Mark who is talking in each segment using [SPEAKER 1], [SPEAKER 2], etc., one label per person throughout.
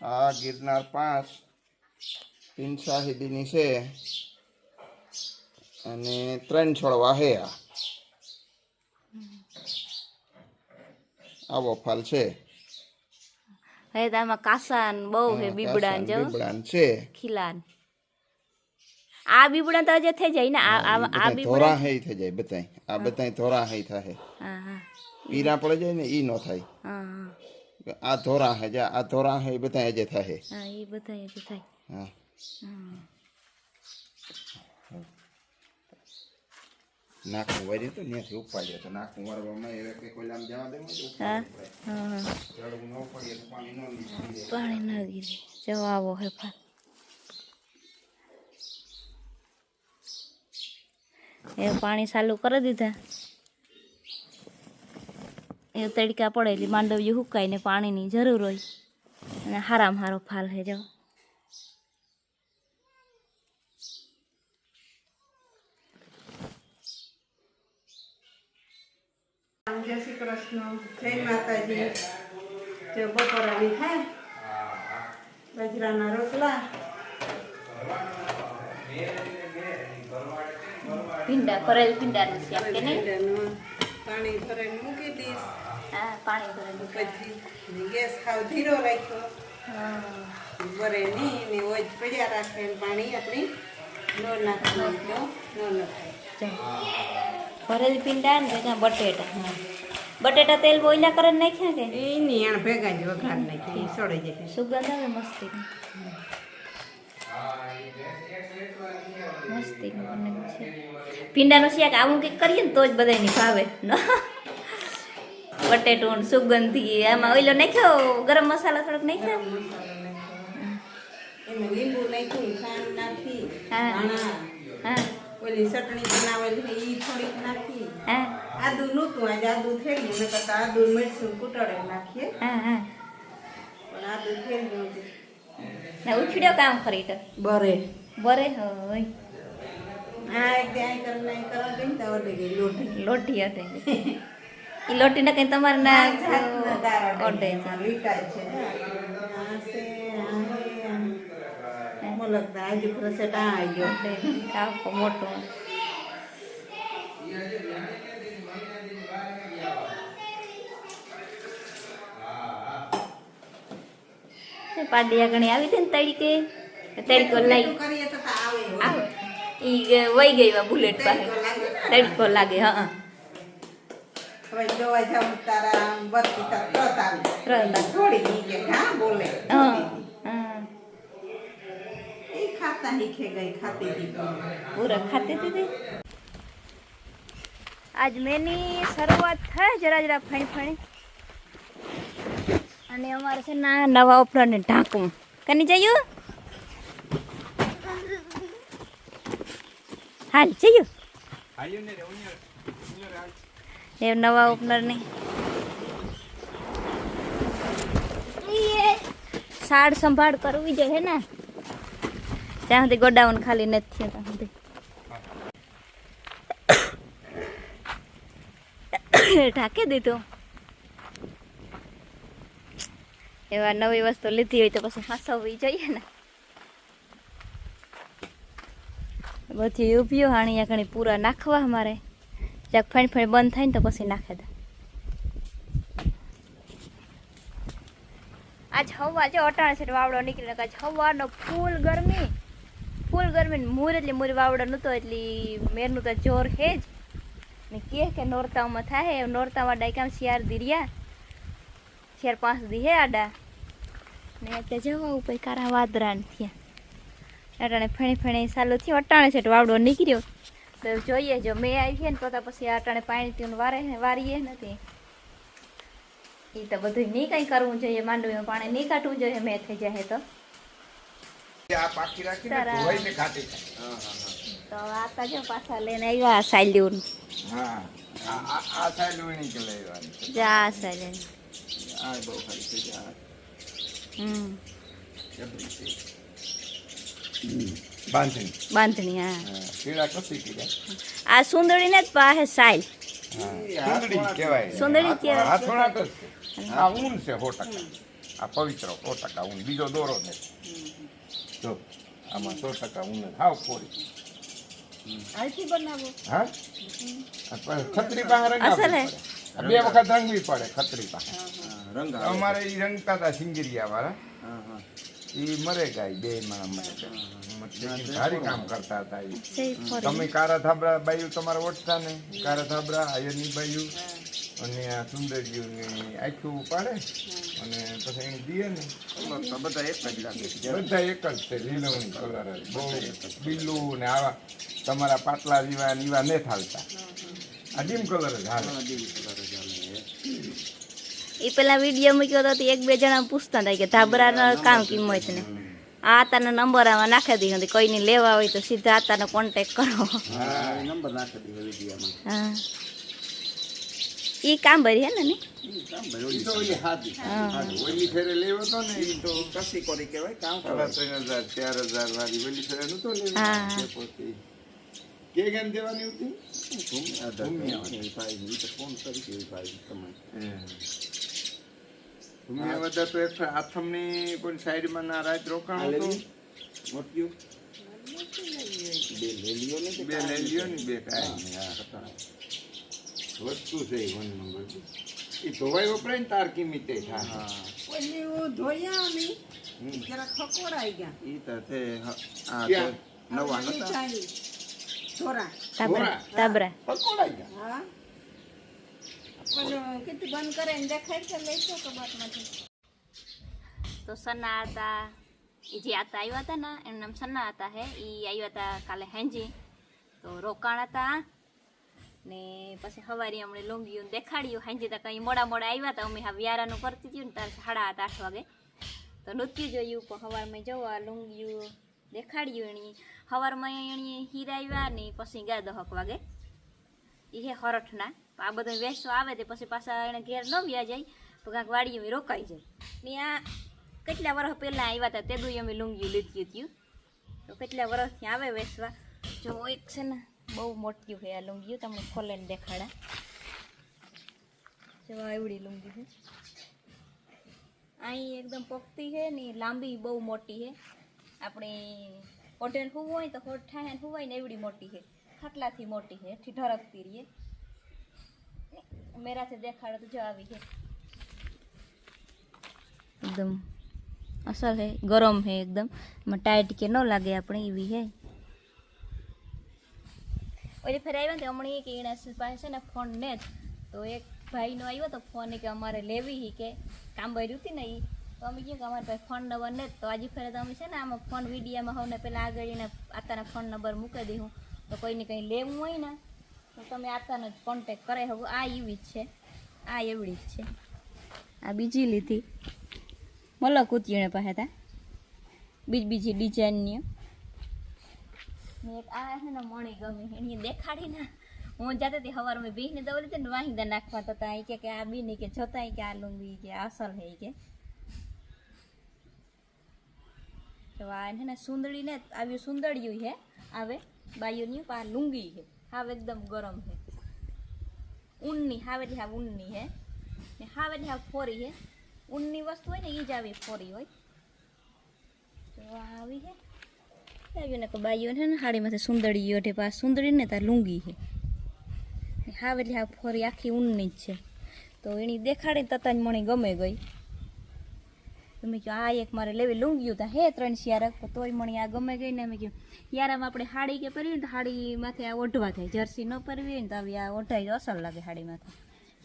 [SPEAKER 1] આ ગિરનાર પિંસા સુધીની છે અને ત્રણ છોડવા છે આ. આવો ફાલ છે.
[SPEAKER 2] હવે તો આમાં કાસાન બહુ હે બીબડા ને જો.
[SPEAKER 1] બીબડાન છે.
[SPEAKER 2] ખીલાન. આ બીબડા તો જે થઈ જાય ને આ આ બીબડા
[SPEAKER 1] ધોરા હે થઈ જાય બધાય. આ બતાય ધોરા હે થાય.
[SPEAKER 2] હા હા.
[SPEAKER 1] પીરા પડે જાય ને ઈ નો થાય.
[SPEAKER 2] હા હા.
[SPEAKER 1] આ ધોરા હે જા આ ધોરા હે બધાય અજે થાય
[SPEAKER 2] હા એ બધા એ થાય
[SPEAKER 1] હા
[SPEAKER 2] હા
[SPEAKER 1] નાખું વારી તો ત્યાંથી ઉપાડ્યો તો નાખું વારવામાં એ કે કોઈ આમ જવા દે
[SPEAKER 2] હા હા
[SPEAKER 1] ચડવું ન ઉપાડીએ તો પાણી ન નીકળે
[SPEAKER 2] પાણી ના ગીરે જવાબો હે ફા એ પાણી ચાલુ કરી દીધા એ તડકા પડે એટલે માંડવ્યું હુકાય ને પાણીની જરૂર હોય. અને હારામાં હારો ફાલ હે જો.
[SPEAKER 3] જય શ્રી કૃષ્ણ. જય માતાજી. જે બપોરાની હે. બાજરાના રોટલા.
[SPEAKER 2] ભીંડા કરેલ ભીંડાનું શાક કે નહીં?
[SPEAKER 3] પાણી ભરાઈને મૂકી દઈશ.
[SPEAKER 2] હા પાણી કરેલું
[SPEAKER 3] પછી ગેસ ખાવ ધીરો રાખ્યો.
[SPEAKER 2] હા.
[SPEAKER 3] ભરે નહીં ને ઓજ પડ્યા રાખે ને પાણી આપણી નો નાખવાનું નો ન થાય
[SPEAKER 2] ભરેલ પીંડા ને ભેગા બટેટા બટેટા તેલ બોઈલા કરે નાખ્યા કે?
[SPEAKER 3] એ નહીં એણ ભેગા જ વઘાર નાખી એ સડી જાય.
[SPEAKER 2] સુગંધ આવે મસ્તી. મસ્તી ભીંડાનું શાક આવું કંઈક કરીએ ને તો જ બધાને ભાવે. બટેટું સુગંધી આમાં ઓઈલો નાખ્યો? ગરમ મસાલા થોડોક નાખ્યો?
[SPEAKER 3] લીંબુ નાખ્યું ખાંડ નાખી
[SPEAKER 2] હા. હા.
[SPEAKER 3] ઓલી ચટણી બનાવેલી છે એ થોડીક નાખી.
[SPEAKER 2] હા.
[SPEAKER 3] આદુ નહોતું આજે આદુ થઈ ગયું નકર આદુ મરચું કૂટાડે નાખીએ.
[SPEAKER 2] હા હા.
[SPEAKER 3] પણ આદુ થઈ ગયું છે.
[SPEAKER 2] ને ઉછળ્યો કામ ખરી તો?
[SPEAKER 3] બરે.
[SPEAKER 2] બરે હોય.
[SPEAKER 3] લોટી
[SPEAKER 2] અટે એ લોટી ના કઈ તમારે ના.
[SPEAKER 3] આમાં છે.
[SPEAKER 2] મોટો. પાડિયા ગણી આવી હતી ને તરીકે તડકો લઈ. ઈ વહી ગઈ વા બુલેટ પાસે
[SPEAKER 3] તડકો લાગે.
[SPEAKER 2] તડકો લાગે હા
[SPEAKER 3] હવે જોવા જાઉં તારા બત્તી તાર તરત આવે.
[SPEAKER 2] તરત આવે.
[SPEAKER 3] થોડી ઈ કે હા બોલે
[SPEAKER 2] હા હા
[SPEAKER 3] એ ખાતા શીખે ગઈ ખાતી હતી
[SPEAKER 2] પૂરા ખાતી હતી આજ મેની શરૂઆત થાય જરા જરા ફણી ફણી અને અમારે છે ના નવા ઉપરાને ઢાંકવું કની જયું હાલ જયું એ નવા ઓપનરની સાડ સંભાળ કરવી જોઈએ ને. ત્યાં સુધી ગોડાઉન ખાલી નથી ત્યાં સુધી. ઢાંકી દીધું. એવા નવી વસ્તુ લીધી હોય તો પછી ફસાવવી જોઈએ ને. બધી ઊભીઓ હાણી ઘણી પૂરા નાખવા અમારે. જ્યાંક ફેણ ફેણ બંધ થાય ને તો પછી નાખે દે આજ હવા જો અટાણે છે વાવડો નીકળીને આજ હવાનો ફૂલ ગરમી. ફૂલ ગરમી મૂર એટલે મૂર વાવડો નહોતો, એટલે મેરનું તો જોર હે જ. ને કે કે નોરતામાં થાય નોરતામાં ડાયકામ શિયાર દીર્યા શિયાર પાંચ દી હે આડા. ને ત્યાં જવા ઉપર કારા વાદરાન થયા. અટાણે ફણી ફણી સારું થયું. અટાણે છે વાવડો નીકળ્યો. તો જોઈએ જો મેં આવી છે ને તો પછી અટાણે પાણી પીવું વારે વારીએ નથી. એ તો બધું નહીં કંઈ કરવું જોઈએ માંડવીમાં પાણી નહીં કાઢવું જોઈએ મેં થઈ જાય તો. તો જો પાછા લઈને આવ્યા સાલ્યુન
[SPEAKER 1] હા આ
[SPEAKER 2] જા સાલ્યુન
[SPEAKER 1] આ બહુ છે
[SPEAKER 2] હમ,
[SPEAKER 1] બાંધણી.
[SPEAKER 2] બાંધણી હા.
[SPEAKER 1] કેળા કસી કીધા
[SPEAKER 2] આ સુંદરીને જ પાસે સાઈલ.
[SPEAKER 1] સુંદરી જ કહેવાય.
[SPEAKER 2] સુંદરી કહેવાય.
[SPEAKER 1] આ હાથોડા તો છે. આ ઊન છે સો આ પવિત્ર સો ટકા ઊન. બીજો દોરો નથી જો આમાં સો ટકા ઊન જ. હાવ કોરી.
[SPEAKER 3] આલથી બનાવો.
[SPEAKER 1] હા? આ પ- ખત્રી પાસે
[SPEAKER 2] અસલ? હે?
[SPEAKER 1] બે વખત રંગવી પડે ખત્રી પાસે.
[SPEAKER 4] રંગ
[SPEAKER 1] અમારે ઈ રંગતા હતા સિંગરિયા વાળા. મરે ગાય બે માણા મરે ભારી કામ કરતા હતા ઈ. તમે કારા થાબરા બાયું તમારે ઓળખતા ને કારા થાબરા આયરની બાયું. અને આ સુંદરજીની આખું પાડે અને પછી એને દીએ ને.
[SPEAKER 4] કલર તો બધા એક જ લાગે
[SPEAKER 1] બધા એક જ છે લીલવણી કલર બહુ બીલું ને આવા તમારા પાટલા જેવા લીવા ને થાલતા આ ડીમ કલર જ હાલ.
[SPEAKER 4] હા, કલર જ. હાલે.
[SPEAKER 2] એ પેલા વીડિયો મૂક્યો હતો એક બે જણા પૂછતા હતા કે ધાબરાનો કામ કિંમત ને? આ આતાનો નંબર આમાં નાખી દીધો કોઈને લેવા હોય તો સીધા આતાનો કોન્ટેક કરો.
[SPEAKER 4] હા એ નંબર નાખી દીધો વિડીયામાં
[SPEAKER 2] હા. એ કામ ભરી હે ને?
[SPEAKER 4] ઈ
[SPEAKER 1] દેવાની હતી?
[SPEAKER 4] ભૂમિ આધાર
[SPEAKER 1] ભૂમિ
[SPEAKER 4] કાર્ડ એ ભાઈ ઈ તો એ
[SPEAKER 1] એક આથમની ના રાત રોકાણ
[SPEAKER 4] લેવી? મોટિયું બે ને
[SPEAKER 1] બે ને બે કાંઈ. વસ્તુ છે એ વન નંબર. એ ધોવાઈ વપરાય ને તાર કિંમતે થાય.
[SPEAKER 3] ધોયા જરા ગયા.
[SPEAKER 4] ઈ તો છે નવા નતા.
[SPEAKER 3] ધોરા.
[SPEAKER 1] પકોડાઈ ગયા.
[SPEAKER 3] હા. કીધું બંધ કરે ને દેખાય છે, લઈશો કબાટમાંથી.
[SPEAKER 2] તો સન્ના હતા, એ જે આતા આવ્યા હતા ને, એનું નામ સન્ના હતા હે એ આવ્યા હતા કાલે હેંજી. તો રોકાણ હતા ને પછી સવારે અમને લુંગીયું દેખાડ્યું. હાંજી તો કંઈ મોડા મોડા આવ્યા હતા, અમે હા વ્યારાનું કરતી હતી ને તારે સાડા આઠ આઠ વાગે. તો નૃત્ય જોયું, પણ સવારમાં જવા લુંગીયું દેખાડ્યું એણી સવારમાં એની હીરા આવ્યા ને પછી ગયા દહક વાગે. એ હે હરઠના. આ બધો વેસવા આવે તે પછી પાછા એને ઘેર ન વ્યા જાય, તો કાંઈક વાડીએ રોકાઈ જાય. ને આ કેટલા વર્ષ પહેલાં આવ્યા હતા તે દુઈ અમે લૂંગી લીધી હતું તો કેટલા વર્ષથી આવે વેસવા? જો એક છે ને, બહુ મોટી છે આ લુંગીઓ, તમને ખોલીને દેખાડા. જો આવડી લુંગી છે. અહીં એકદમ પોખતી છે ને, લાંબી બહુ મોટી છે. આપણે હોટેલ હોવું હોય તો હોટ થાય હોવાય હોય ને એવડી મોટી છે. ખાટલાથી મોટી છે એથી ઢરકતી રહીએ મેરાથી દેખાડો તો જો આવી છે એકદમ અસલ હે ગરમ હે એકદમ. એમાં ટાઈટ કે ન લાગે આપણે એવી હે. ઓલી ફરે આવ્યા ને હમણાં કે એણે પાસે છે ને ફોન ને જ તો એક ભાઈનો આવ્યો તો ફોન કે અમારે લેવી હી કે કામ ભર્યું હતી ને એ તો અમે કહ્યું કે અમારી પાસે ફોન નંબર ને તો આજે ફરે તો અમે છે ને આમાં ફોન વિડીયામાં હોવને પહેલાં આગળ એને આતાના ફોન નંબર મૂકી દઈશું તો કોઈને કંઈ લેવું હોય ને તો તમે આતાનો જ કોન્ટેક કરે હવે આ એવી જ છે. આ એવડી જ છે. આ બીજી લીધી. મલો કૂતીને પાસે તા. બીજ બીજી ડિઝાઇનની એક આ છે ને મણી ગમી એની દેખાડી ને. હું જાતે હતી હવાર મેં બીને દવડી હતી ને વાહિંદા નાખવા તો એ કે આ નહીં કે જોતા કે આ લુંગી કે અસલ હે કે. તો આ છે ને સુંદડી ને આવ્યું સુંદડિયું છે. આવે બાયુની, આ લુંગી છે. હાવ એકદમ ગરમ છે ઊનની, હાવ એટલે હાવ ઊનની હે. ને હાવ એટલે હાવ ફોરી હે. ઊનની વસ્તુ હોય ને એ જ આવી ફોરી હોય. તો આવી છે આવ્યું ને કે બાઈઓ છે ને, હાડીમાંથી સુંદરી ગયો છે આ સુંદરી ને તાર લુંગી છે ને હાવ ફોરી આખી ઊનની જ છે. તો એની દેખાડી તતા મને ગમે ગઈ. તો મેં કહ્યું આ એક મારે લેવી લુંગ્યું તા હે ત્રણ શિયારક તો તોય મને આ ગમે ગઈ ને. મેં કહ્યું યારામાં આપણે હાડી કે પહેરવી ને તો હાડીમાંથી આ ઓઢવા થાય, જર્સી ન પહેરવી ને તો આવી આ ઓઢાઈ તો અસર લાગે હાડીમાંથી.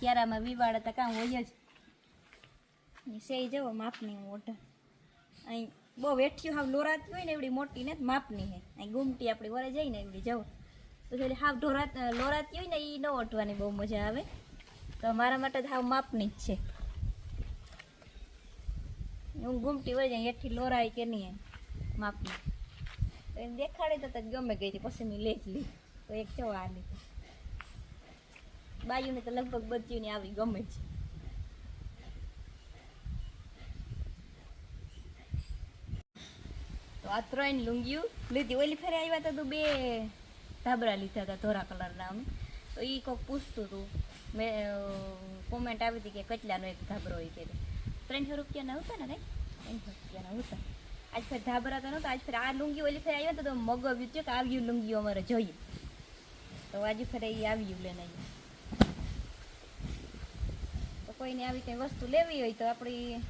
[SPEAKER 2] યારામાં વિવાડે તો કામ હોય જ. સેઈ જવો, માપની હું ઓઢા. અહીં બહુ વેઠ્યું હાવ લોરાતી હોય ને એવડી મોટી ને માપની હે. અહીં ગુમટી આપણી વરે જઈને એવડી, જવું. પછી ઓલી હાવ ઢોરા લોરાતી હોય ને એ ન ઓઢવાની બહુ મજા આવે. તો મારા માટે તો હાવ માપની જ છે. હું ગુમટી હોય જાય હેઠી લોરાય કે નહીં માપની દેખાડે તો ગમે ગઈ હતી, પછી મેં લેજ લી. તો એક આ લીધી બાયુને તો લગભગ બચ્યું આવી ગમે છે તો આ ત્રણ લુંગીયું લીધી. ઓલી ફેરે આવ્યા હતા તો બે ધાબરા લીધા હતા ધોરા કલરના અમે. તો એ કોઈક પૂછતું હતું મેં કોમેન્ટ આવી હતી કે કેટલાનો એક ધાબરો હોય કે ત્રણસો રૂપિયાના હતા ને નહીં ત્રણસો રૂપિયાના હતા આજ ફેર ધાબરા તો નહોતા, આજ ફેર આ લુંગી ઓલી ફેર આવ્યો તો મગવ્યું થયું કે આવ્યું લુંગીઓ અમારે જોઈએ. તો આજે ફેર એ આવ્યું લઈને આવ્યું તો કોઈને આવી કંઈ વસ્તુ લેવી હોય તો આપણી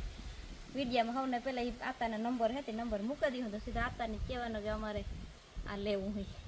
[SPEAKER 2] વિડીયામાં સૌને પહેલાં એ આતાના નંબર હે તે નંબર મૂકી દીધો તો સીધા આતાને કહેવાનો કે અમારે આ લેવું હોય.